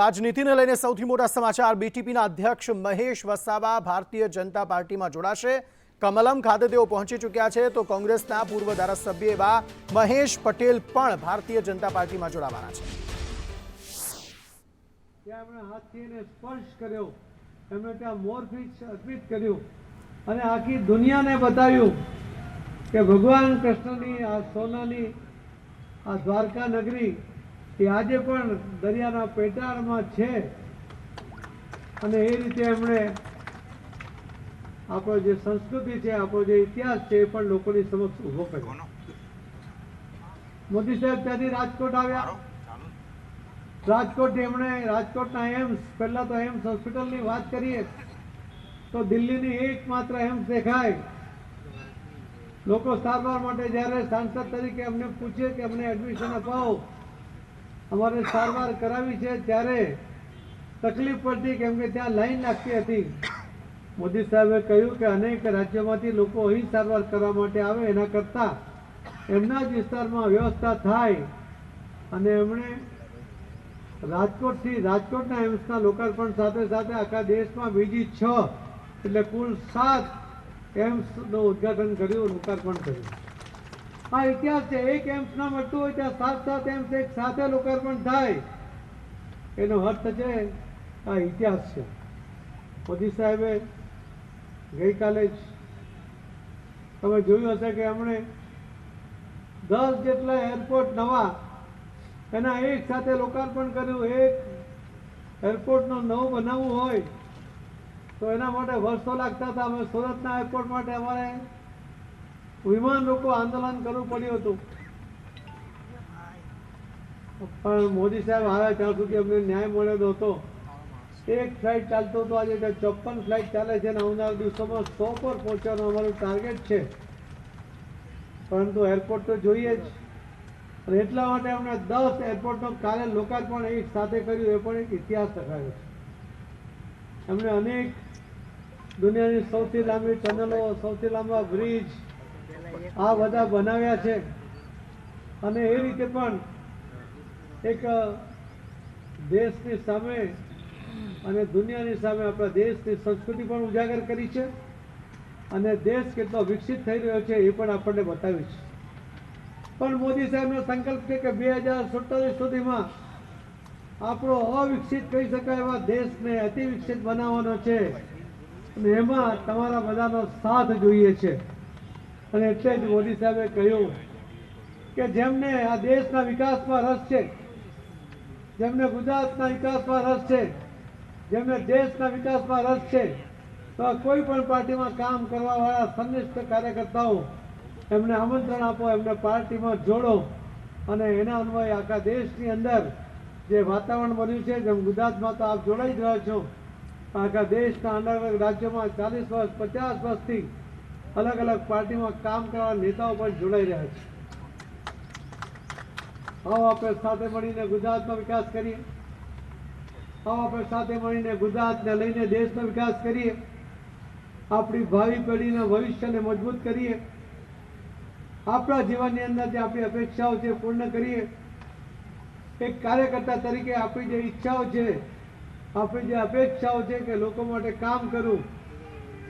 રાજનીતિને લઈને સૌથી મોટા સમાચાર. બીટીપીના અધ્યક્ષ મહેશ વસાવા ભારતીય જનતા પાર્ટીમાં જોડાશે. કમલમ ખાતે તેઓ પહોંચી ચૂક્યા છે. તો કોંગ્રેસના પૂર્વ ધારાસભ્ય એવા મહેશ પટેલ પણ ભારતીય જનતા પાર્ટીમાં જોડાવાના છે. ત્યાં એમણે સ્પર્શ કર્યો. એમણે ત્યાં મોરફીચ અર્પિત કર્યું. અને આખી દુનિયાને બતાવ્યું કે ભગવાન કૃષ્ણની, આ સોનાની, આ દ્વારકા નગરી એ આજે પણ દરિયાના પેટાળમાં છે. અને એ રીતે એમણે આપણો જે સંસ્કૃતિ છે આપણો જે ઇતિહાસ છે એ પણ લોકોની સમક્ષ ઊભો કર્યો. મોદી સાહેબ ત્યાંથી રાજકોટ આવ્યા. રાજકોટ એમણે રાજકોટના એમ્સ પહેલા તો એમ્સ હોસ્પિટલની વાત કરીએ તો દિલ્હીની એકમાત્ર એમ્સ દેખાય. લોકો સારવાર માટે જ્યારે સાંસદ તરીકે અમને પૂછે કે અમને એડમિશન અપાવો અમારે સારવાર કરાવી છે ત્યારે તકલીફ પડતી કેમ કે ત્યાં લાઈન લાગતી હતી. મોદી સાહેબે કહ્યું કે અનેક રાજ્યોમાંથી લોકો અહીં સારવાર કરવા માટે આવે એના કરતાં એમના જ વિસ્તારમાં વ્યવસ્થા થાય. અને એમણે રાજકોટથી રાજકોટના એમ્સના લોકાર્પણ સાથે સાથે આખા દેશમાં બીજી છ એટલે કુલ સાત એમ્સનું ઉદ્ઘાટન કર્યું, લોકાર્પણ કર્યું. આ ઇતિહાસ છે, એક એમ્સ ના મળતું હોય ત્યાં સાત સાત એમ્સ એક સાથે લોકાર્પણ થાય. એનો અર્થ છે, આ ઇતિહાસ છે. મોદી સાહેબે ગઈકાલે જ તમે જોયું હશે કે એમણે દસ જેટલા એરપોર્ટ નવા એના એક સાથે લોકાર્પણ કર્યું, એક એરપોર્ટનું નવું બનાવવું હોય, તો એના માટે વર્ષો લાગતા હતા. અમે સુરતના એરપોર્ટ માટે અમારે વિમાન લોકો આંદોલન કરવું પડ્યું હતું. પણ મોદી સાહેબ આવ્યા ત્યાં સુધી અમને ન્યાય મળેલો હતો એક ફ્લાઇટ ચાલતો હતો, આજે ચોપન ફ્લાઇટ ચાલે છે અને આવનાર દિવસોમાં સો પર પહોંચવાનું અમારું ટાર્ગેટ છે. પરંતુ એરપોર્ટ તો જોઈએ જ. અને એટલા માટે અમને દસ એરપોર્ટનો કાર્ય લોકાર્પણ એક સાથે કર્યું, એ પણ એક ઇતિહાસ લખાયો છે. એમણે અનેક દુનિયાની સૌથી લાંબી ટનલો સૌથી લાંબા બ્રિજ આ બધા બનાવ્યા છે. અને એ રીતે પણ એક દેશની સામે અને દુનિયાની સામે આપણા દેશની સંસ્કૃતિ પણ ઉજાગર કરી છે અને દેશ કેટલો વિકસિત થઈ રહ્યો છે એ પણ આપણને બતાવ્યું છે. પણ મોદી સાહેબનો સંકલ્પ છે કે બે હજાર સુડતાલીસ સુધીમાં આપણો અવિકસિત કહી શકાય એવા દેશને અતિ વિકસિત બનાવવાનો છે. અને એમાં તમારા બધાનો સાથ જોઈએ છે. અને એટલે જ મોદી સાહેબે કહ્યું કે જેમને આ દેશના વિકાસમાં રસ છે, જેમને ગુજરાતના વિકાસમાં રસ છે, જેમને દેશના વિકાસમાં રસ છે, તો કોઈ પણ પાર્ટીમાં કામ કરવાવાળા સંનિષ્ઠ કાર્યકર્તાઓ એમને આમંત્રણ આપો, એમને પાર્ટીમાં જોડો અને એના અન્વયે આખા દેશની અંદર જે વાતાવરણ બન્યું છે, જેમ ગુજરાતમાં તો આપ જોડાઈ જ રહ્યા છો, આખા દેશના અલગ અલગ રાજ્યોમાં ચાલીસ વર્ષ, પચાસ વર્ષથી અલગ અલગ પાર્ટીમાં કામ કરવા નેતાઓ પણ જોડાઈ રહ્યા છે. આવો આપણે સાથે મળીને ગુજરાતનો વિકાસ કરીએ. આવો આપણે સાથે મળીને ગુજરાતને લઈને દેશનો વિકાસ કરીએ. આપણી ભાવિ પેઢીના ભવિષ્યને મજબૂત કરીએ. આપણા જીવનની અંદર જે આપણી અપેક્ષાઓ છે પૂર્ણ કરીએ. એક કાર્યકર્તા તરીકે આપણી જે ઈચ્છાઓ છે, આપણી જે અપેક્ષાઓ છે કે લોકો માટે કામ કરવું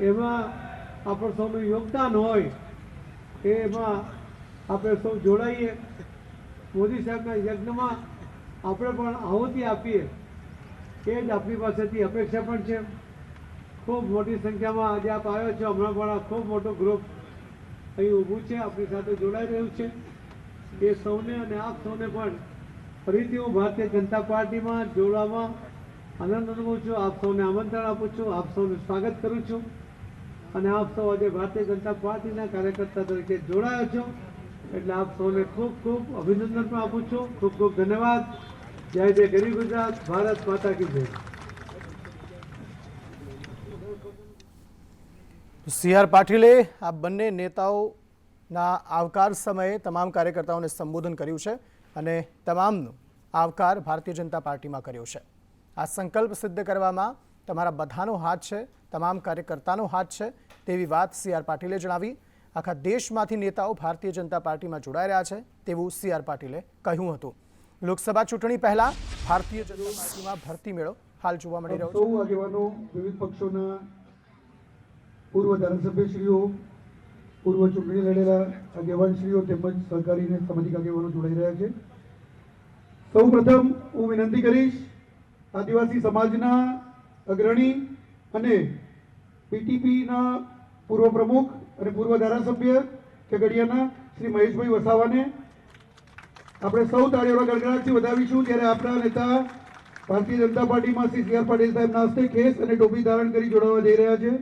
એમાં આપણું સૌનું યોગદાન હોય, એમાં આપણે સૌ જોડાઈએ. મોદી સાહેબના યજ્ઞમાં આપણે પણ આહુતિ આપીએ. એ જ આપણી પાસેથી અપેક્ષા પણ છે. ખૂબ મોટી સંખ્યામાં આજે આપ આવ્યો છો. હમણાં પણ ખૂબ મોટો ગ્રુપ અહીં ઊભું છે. આપણી સાથે જોડાઈ રહ્યું છે. એ સૌને અને આપ સૌને પણ ફરીથી હું ભારતીય જનતા પાર્ટીમાં જોડવામાં આનંદ અનુભવું છું. આપ સૌને આમંત્રણ આપું છું. આપ સૌનું સ્વાગત કરું છું. અને આપ સૌ આજે ભારતીય જનતા પાર્ટીના કાર્યકર્તા તરીકે જોડાયો છો. એટલે આપ સૌને ખૂબ ખૂબ અભિનંદન પણ આપું છું. ખૂબ ખૂબ ધન્યવાદ. જય જય ગરીબ ગુજરાત. ભારત માતા કી જય. સી આર પાટીલે આ બંને નેતાઓના આવકાર સમયે તમામ કાર્યકર્તાઓને સંબોધન કર્યું છે અને તમામનો આવકાર ભારતીય જનતા પાર્ટીમાં કર્યો છે. આ સંકલ્પ સિદ્ધ કરવામાં તમારા બધાનો હાથ છે, તમામ કાર્યકર્તાનો હાથ છે, તેવી વાત સી આર પાટીલે જણાવી. આખા દેશમાંથી નેતાઓ ભારતીય જનતા પાર્ટીમાં જોડાઈ રહ્યા છે, તેવું સી આર પાટીલે કહ્યું હતું. લોકસભા ચૂંટણી પહેલા ભારતીય જનતા પાર્ટીમાં ભરતી મેળો હાલ જોવા મળી રહ્યો છે. આગેવાનો, વિવિધ પક્ષોના પૂર્વ ધારાસભ્યશ્રીઓ, પૂર્વ ચૂંટણી લડેલા આગેવાનશ્રીઓ તેમજ સહકારી અને સામાજિક આગેવાનો જોડાઈ રહ્યા છે. સૌ પ્રથમ હું વિનંતી કરીશ, આદિવાસી સમાજના અગ્રણી અને પીટીપીના પૂર્વ પ્રમુખ અને પૂર્વ ધારાસભ્ય કેગડિયાના શ્રી મહેશભાઈ વસાવાને આપણે સૌ તાળીઓના ગણગણાટથી વધાવીશું જ્યારે આપણા નેતા ભારતીય જનતા પાર્ટીમાં શ્રી સી આર પાટીલ સાહેબના હસ્તે કેસ અને ટોપી ધારણ કરી જોડાવા જઈ રહ્યા છે.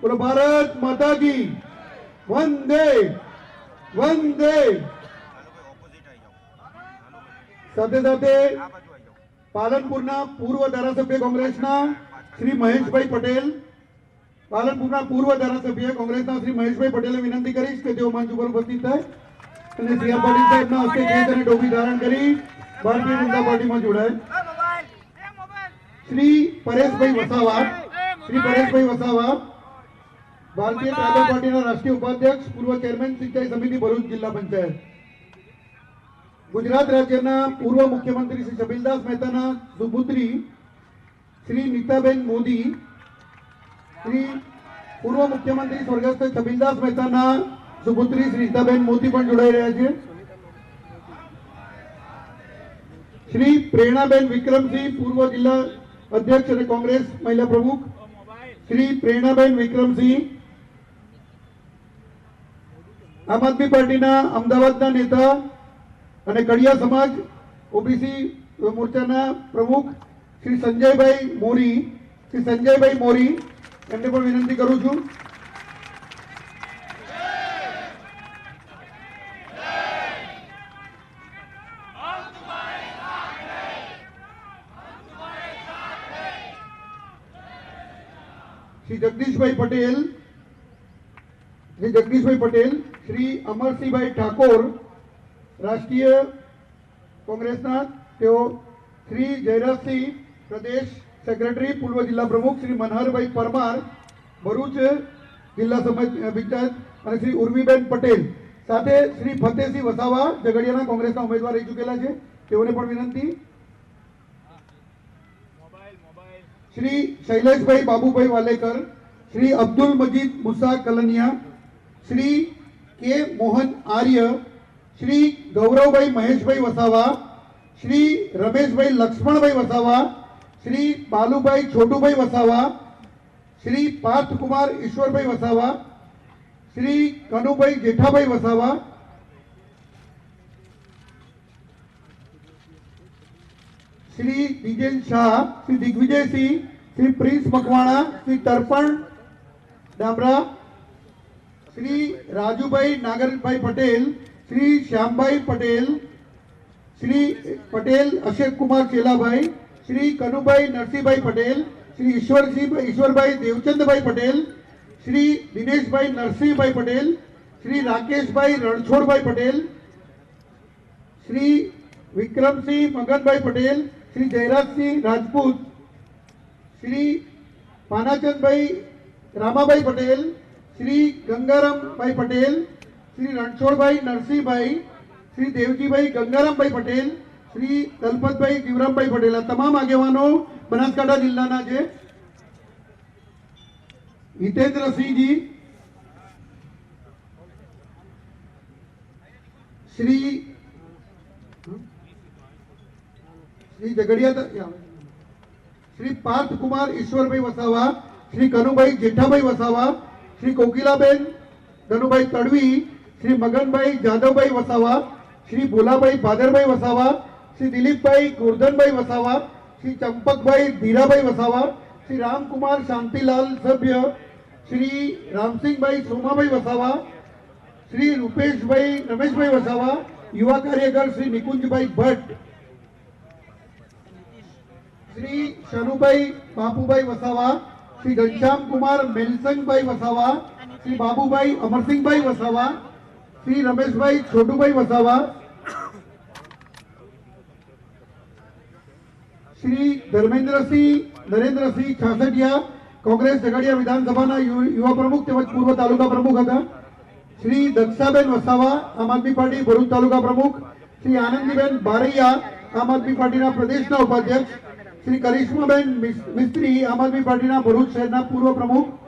બોલો, ભારત માતા કી. વંદે વંદે. સાથે સાથે પાલનપુરના પૂર્વ ધારાસભ્ય કોંગ્રેસના શ્રી મહેશભાઈ પટેલ. પાલનપુરના પૂર્વ ધારાસભ્ય કોંગ્રેસના શ્રી મહેશભાઈ પટેલે વિનંતી કરીશ કે તેઓ મંચ ઉપર ઉપસ્થિત થાય અને શ્રી પાટીલ સાહેબના હસ્તે ખેસ અને ટોપી ધારણ કરી ભારતીય જનતા પાર્ટીમાં જોડાય. શ્રી પરેશભાઈ વસાવા, શ્રી પરેશભાઈ વસાવા, ભારતીય જનતા પાર્ટીના રાષ્ટ્રીય ઉપાધ્યક્ષ, પૂર્વ ચેરમેન સિંચાઈ સમિતિ ભરૂચ જિલ્લા પંચાયત. ગુજરાત રાજ્યના પૂર્વ મુખ્યમંત્રી શ્રી કપિલદાસ મહેતાના સુપુત્રી શ્રી નીતાબેન મોદી, શ્રી પૂર્વ મુખ્યમંત્રી સ્વર્ગસ્થ કપિલદાસ મહેતાના સુપુત્રી શ્રી નીતાબેન મોદી પણ જોડાઈ રહ્યા છે. શ્રી પ્રેરણાબેન વિક્રમસિંહ, પૂર્વ જિલ્લા અધ્યક્ષ અને કોંગ્રેસ મહિલા પ્રમુખ. શ્રી પ્રેરણાબેન વિક્રમસિંહ, આમ આદમી પાર્ટીના અમદાવાદના નેતા અને કડિયા સમાજ ઓબીસી મોરચાના પ્રમુખ શ્રી સંજયભાઈ મોરી, શ્રી સંજયભાઈ મોરી, એમને પણ વિનંતી કરું છું. શ્રી જગદીશભાઈ પટેલ, શ્રી જગદીશભાઈ પટેલ, શ્રી અમરસિંહભાઈ ઠાકોર રાષ્ટ્રીય કોંગ્રેસના તેઓ શ્રી જયરાજસિંહ, પ્રદેશ સેક્રેટરી, પૂર્વ જિલ્લા પ્રમુખ શ્રી મનહરભાઈ પરમાર, ભરૂચ જિલ્લા સમજ પંચાયત અને શ્રી ઉર્મીબેન પટેલ સાથે શ્રી ફતેહસિંહ વસાવા, ઝઘડિયાના કોંગ્રેસના ઉમેદવાર રહી ચૂકેલા છે. તેઓને પણ વિનંતી. શ્રી શૈલેષભાઈ બાબુભાઈ વાલેકર, શ્રી અબ્દુલ મજીદ મુસા કલનિયા, શ્રી કે મોહન આર્ય શ્રી ગૌરવભાઈ મહેશભાઈ વસાવા, શ્રી રમેશભાઈ લક્ષ્મણભાઈ વસાવા, શ્રી બાલુભાઈ છોટુભાઈ વસાવા, શ્રી પાર્થકુમાર ઈશ્વરભાઈ વસાવા, શ્રી કનુભાઈ જેઠાભાઈ વસાવા, શ્રી દિજેન શાહ, શ્રી દિગ્વિજયસિંહ, શ્રી પ્રિન્સ મકવાણા, શ્રી તર્પણ ડામરા, શ્રી રાજુભાઈ નાગરભાઈ પટેલ શ્રી શ્યામભાઈ પટેલ શ્રી પટેલ અશોકકુમાર ચેલાભાઈ શ્રી કનુભાઈ નરસિંહભાઈ પટેલ શ્રી ઈશ્વરસિંહ ઈશ્વરભાઈ દેવચંદભાઈ પટેલ શ્રી દિનેશભાઈ નરસિંહભાઈ પટેલ શ્રી રાકેશભાઈ રણછોડભાઈ પટેલ શ્રી વિક્રમસિંહ મગનભાઈ પટેલ શ્રી જયરાજસિંહ રાજપૂત શ્રી પાનાચંદભાઈ રામાભાઈ પટેલ શ્રી ગંગારામભાઈ પટેલ શ્રી રણછોડભાઈ નરસિંહભાઈ, શ્રી દેવજીભાઈ ગંગારામભાઈ પટેલ, શ્રી દલપતભાઈ જીવરામભાઈ પટેલ. આ તમામ આગેવાનો બનાસકાંઠા જિલ્લાના છે. હિતેન્દ્રસિંહજી, શ્રી શ્રી ઝઘડિયા શ્રી પાર્થકુમાર ઈશ્વરભાઈ વસાવા, શ્રી કનુભાઈ જેઠાભાઈ વસાવા, શ્રી કોકિલાબેન ધનુભાઈ તડવી શ્રી મગનભાઈ જાદવભાઈ વસાવા, શ્રી ભોલાભાઈ ભાદરભાઈ વસાવા, શ્રી દિલીપભાઈ ગોરધનભાઈ વસાવા, શ્રી ચંપકભાઈ ધીરાભાઈ વસાવા, શ્રી રામકુમાર શાંતિલાલ સભ્ય, શ્રી રામસિંહભાઈ સોમાભાઈ વસાવા, શ્રી રૂપેશભાઈ રમેશભાઈ વસાવા, યુવા કાર્યકર શ્રી નિકુંજભાઈ ભટ્ટ, શ્રી શનુભાઈ બાપુભાઈ વસાવા, શ્રી ઘનશ્યામ કુમાર મેલસંગભાઈ વસાવા, શ્રી બાબુભાઈ અમરસિંહભાઈ વસાવા શ્રી રમેશભાઈ છોટુભાઈ વસાવા, શ્રી ધર્મેન્દ્રસિંહ, નરેન્દ્રસિંહ છાસઠિયા, કોંગ્રેસ ઝઘડિયા વિધાનસભાના યુવા પ્રમુખ તેમજ પૂર્વ તાલુકા પ્રમુખ હતા. શ્રી દક્ષાબેન વસાવા, આમ આદમી પાર્ટી ભરૂચ તાલુકા પ્રમુખ. શ્રી આનંદીબેન બારૈયા, આમ આદમી પાર્ટીના પ્રદેશના ઉપાધ્યક્ષ. શ્રી કરિશ્માબેન મિસ- મિસ્ત્રી, આમ આદમી પાર્ટીના ભરૂચ શહેરના પૂર્વ પ્રમુખ.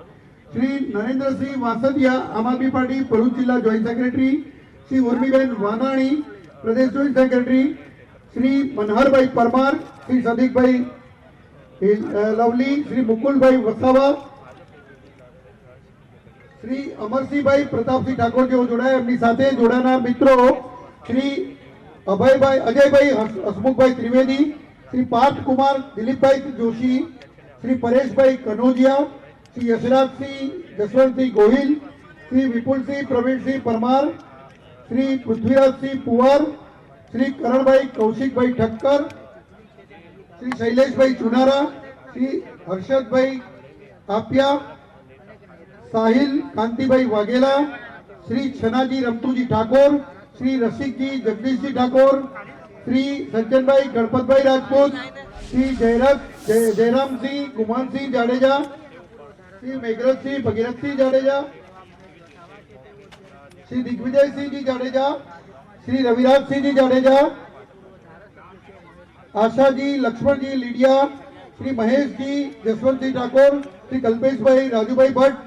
શ્રી નરેન્દ્રસિંહ વાસદિયા આમ આદમી પાર્ટી ભરૂચ જિલ્લા જોઈન્ટ સેક્રેટરી શ્રી ઉર્મીબેન વાનાણી, પ્રદેશ joint secretary Shri Manharbhai Parmar, Shri સદીકભાઈ lovely, Shri Mukulbhai Vasava, Shri Amarsinhbhai Pratapsinh Thakor જેઓ જોડાયા, એમની સાથે જોડાના મિત્રો શ્રી અભયભાઈ, અજયભાઈ હસ- હસમુખભાઈ ત્રિવેદી, શ્રી પાર્થ કુમાર દિલીપભાઈ જોશી, શ્રી પરેશભાઈ કનોજિયા શ્રી યશરાજસિંહ જસવંતસિંહ ગોહિલ, શ્રી વિપુલસિંહ પ્રવીણસિંહ પરમાર, શ્રી પૃથ્વીરાજસિંહ પુવાર, શ્રી કરણભાઈ કૌશિકભાઈ ઠક્કર, શ્રી શૈલેષભાઈ ચુનારા, શ્રી હર્ષદભાઈ તાપિયા, સાહિલ કાંતિભાઈ વાઘેલા, શ્રી છનાજી રમતુજી ઠાકોર, શ્રી રસિકજી જગદીશજી ઠાકોર, શ્રી સજ્જનભાઈ ગણપતભાઈ રાજપૂત, શ્રી જયરાજ, જય- જયરામસિંહ, ગુમાનસિંહ જાડેજા શ્રી મેઘરજસિંહ ભગીરથસિંહ જાડેજા શ્રી દિગ્વિજયસિંહજી જાડેજા શ્રી રવિરાજસિંહજી જાડેજા આશાજી લક્ષ્મણજી લીડિયા શ્રી મહેશજી જસવંતસિંહ ઠાકોર શ્રી કલ્પેશભાઈ રાજુભાઈ ભટ્ટ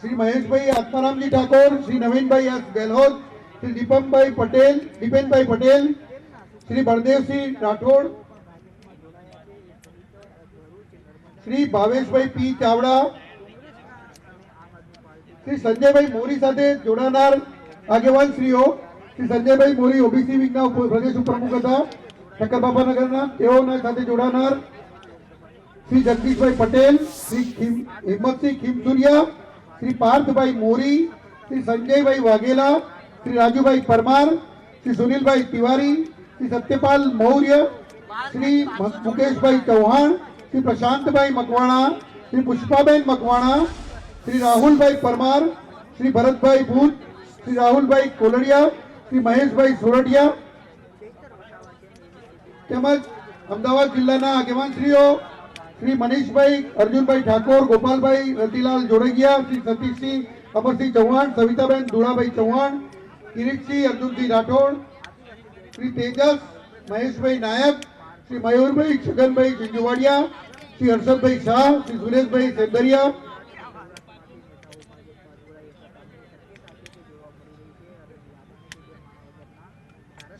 શ્રી મહેશભાઈ આત્મારામજી ઠાકોર શ્રી નવીનભાઈ એસ ગેહલોત શ્રી દીપમભાઈ પટેલ દીપેનભાઈ પટેલ શ્રી બળદેવસિંહ રાઠોડ શ્રી ભાવેશભાઈ પી ચાવડા, શ્રી સંજયભાઈ મોરી સાથે જોડાનાર આગેવાન શ્રીઓ, શ્રી સંજયભાઈ મોરી ઓબીસી વિંગના પ્રદેશ ઉપપ્રમુખ હતા ઠક્કરબાપાનગરના તેઓના સાથે જોડાનાર શ્રી જગદીશભાઈ પટેલ, શ્રી હિંમતસિંહ ખીમસુરિયા, શ્રી પાર્થભાઈ મોરી, શ્રી સંજયભાઈ વાઘેલા, શ્રી રાજુભાઈ પરમાર, શ્રી સુનિલભાઈ તિવારી, શ્રી સત્યપાલ મૌર્ય, શ્રી મુકેશભાઈ ચૌહાણ શ્રી પ્રશાંતભાઈ મકવાણા, શ્રી પુષ્પાબેન મકવાણા, શ્રી રાહુલભાઈ પરમાર, શ્રી ભરતભાઈ ભૂત, શ્રી રાહુલભાઈ કોલડિયા, શ્રી મહેશભાઈ સોરઠિયા તેમજ અમદાવાદ જિલ્લાના આગેવાનશ્રીઓ, શ્રી મનીષભાઈ, અર્જુનભાઈ ઠાકોર, ગોપાલભાઈ રતિલાલ જોડગિયા, શ્રી સતીશસિંહ, અમરસિંહ ચૌહાણ, સવિતાબેન ધુળાભાઈ ચૌહાણ, કિરીટસિંહ, અર્જુનસિંહ રાઠોડ, શ્રી તેજસ, મહેશભાઈ નાયક શ્રી મયુરભાઈ છગનભાઈ ચિંજુવાડિયા શ્રી હર્ષદભાઈ શાહ, શ્રી સુરેશભાઈ સેંદરિયા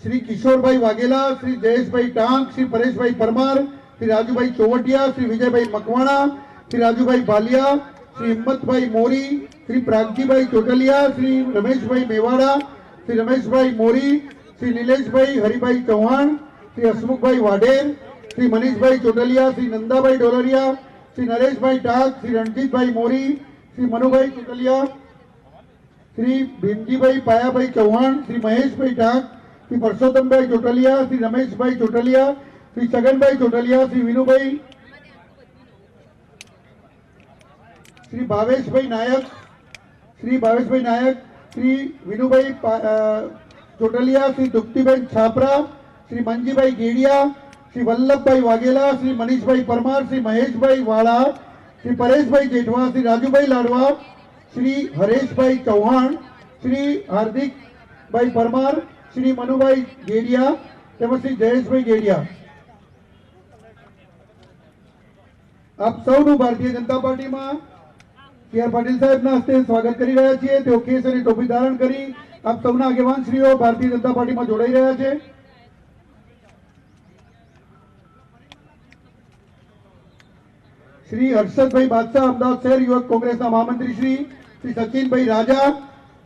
શ્રી કિશોરભાઈ વાઘેલા, શ્રી જયેશભાઈ ટાંક, શ્રી પરેશભાઈ પરમાર, શ્રી રાજુભાઈ ચોવટિયા, શ્રી વિજયભાઈ મકવાણા, શ્રી રાજુભાઈ ભાલિયા, શ્રી હિંમતભાઈ મોરી, શ્રી પ્રાગજીભાઈ ચોટલિયા, શ્રી રમેશભાઈ મેવાડા, શ્રી રમેશભાઈ મોરી, શ્રી નિલેશભાઈ હરિભાઈ ચૌહાણ શ્રી હસમુખભાઈ વાઢેર, શ્રી મનીષભાઈ ચોટલિયા, શ્રી નંદાભાઈ ડોલરિયા શ્રી નરેશભાઈ ટાક શ્રી રણજીતભાઈ મોરી, શ્રી મનુભાઈ ચોટલિયા, શ્રી ભીમજીભાઈ પાયાભાઈ ચૌહાણ, શ્રી મહેશભાઈ ટાંક શ્રી પરસોત્તમભાઈ ચોટલિયા, શ્રી રમેશભાઈ ચોટલિયા, શ્રી છગનભાઈ ચોટલિયા, શ્રી વિનુભાઈ, શ્રી ભાવેશભાઈ નાયક, શ્રી ભાવેશભાઈ નાયક, શ્રી વિનુભાઈ ચોટલિયા, શ્રી દુપ્તિબેન છાપરા શ્રી મનજીભાઈ ગેડિયા, શ્રી વલ્લભભાઈ વાઘેલા, શ્રી મનીષભાઈ પરમાર, શ્રી મહેશભાઈ વાળા, શ્રી પરેશભાઈ જેઠવા, શ્રી રાજુભાઈ લાડવા, શ્રી હરેશભાઈ ચૌહાણ, શ્રી હાર્દિકભાઈ પરમાર, શ્રી મનુભાઈ ગેડિયા તેમજ શ્રી જયેશભાઈ ગેડિયા. આપ સૌનું ભારતીય જનતા પાર્ટીમાં કે આર પાટીલ સાહેબના હસ્તે સ્વાગત કરી રહ્યા છીએ. તેઓ કેસ અને ટોપી ધારણ કરી આપ સૌના આગેવાનશ્રીઓ ભારતીય જનતા પાર્ટીમાં જોડાઈ રહ્યા છે. શ્રી હર્ષદભાઈ બાદશાહ અમદાવાદ શહેર યુવક કોંગ્રેસના મહામંત્રી શ્રી શ્રી સચિનભાઈ રાજા,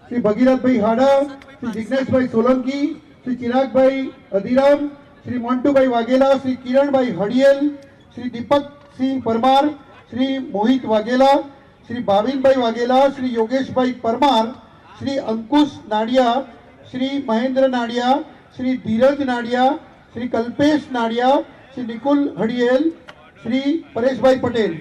શ્રી ભગીરથભાઈ હાડા, શ્રી જિજ્ઞેશભાઈ સોલંકી, શ્રી ચિરાગભાઈ અધિરામ, શ્રી મોન્ટુભાઈ વાઘેલા, શ્રી કિરણભાઈ હડિયેલ, શ્રી દીપકસિંહ પરમાર, શ્રી મોહિત વાઘેલા, શ્રી ભાવિનભાઈ વાઘેલા, શ્રી યોગેશભાઈ પરમાર, શ્રી અંકુશ નાડિયા, શ્રી મહેન્દ્ર નાડિયા, શ્રી ધીરજ નાડિયા, શ્રી કલ્પેશ નાડિયા, શ્રી નિકુલ હડિયેલ શ્રી પરેશભાઈ પટેલ.